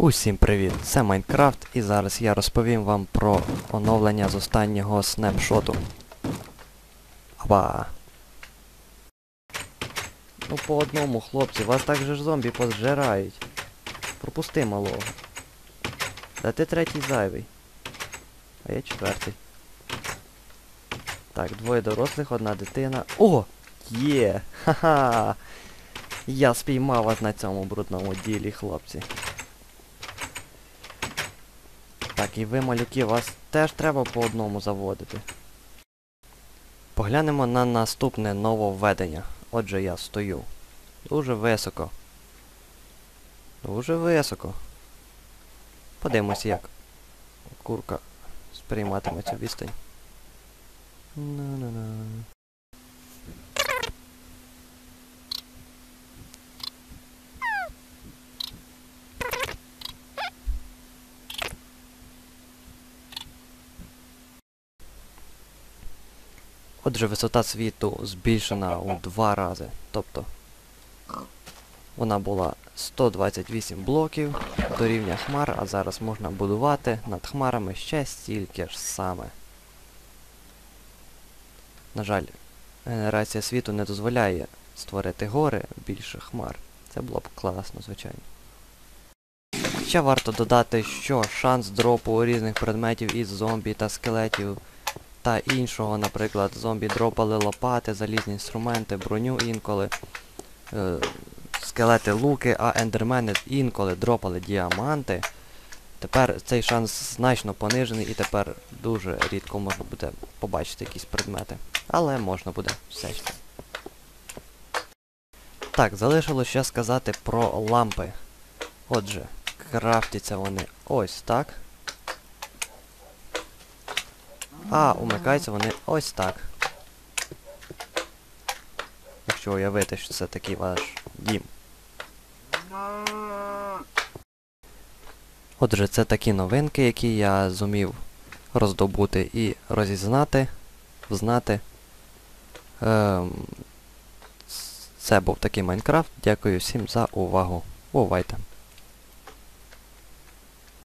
Усім привіт! Це Майнкрафт і зараз я розповім вам про оновлення з останнього снапшоту. Аба. Ну по одному, хлопці, вас так же ж зомбі позжирають. Пропусти малого. Да ти третій зайвий. А я четвертий. Так, двоє дорослих, одна дитина. О! Є! Ха-ха! Я спіймав вас на цьому брудному ділі, хлопці. Так, і ви, малюки, вас теж треба по одному заводити. Поглянемо на наступне нововведення. Отже, я стою. Дуже високо. Дуже високо. Подивимось, як курка сприйматиме цю відстань. Отже, висота світу збільшена у два рази. Тобто вона була 128 блоків до рівня хмар, а зараз можна будувати над хмарами ще стільки ж саме. На жаль, генерація світу не дозволяє створити гори більше хмар. Це було б класно, звичайно. Ще варто додати, що шанс дропу різних предметів із зомбі та скелетів та іншого, наприклад, зомбі дропали лопати, залізні інструменти, броню інколи, е, скелети луки, а ендермени інколи дропали діаманти. Тепер цей шанс значно понижений і тепер дуже рідко можна буде побачити якісь предмети. Але можна буде все ще. Так, залишилось ще сказати про лампи. Отже, крафтяться вони ось так. А, умикаються вони ось так. Якщо уявити, що це такий ваш дім. Отже, це такі новинки, які я зумів роздобути і розізнати, взнати. Ем, це був такий Майнкрафт. Дякую всім за увагу. Бувайте!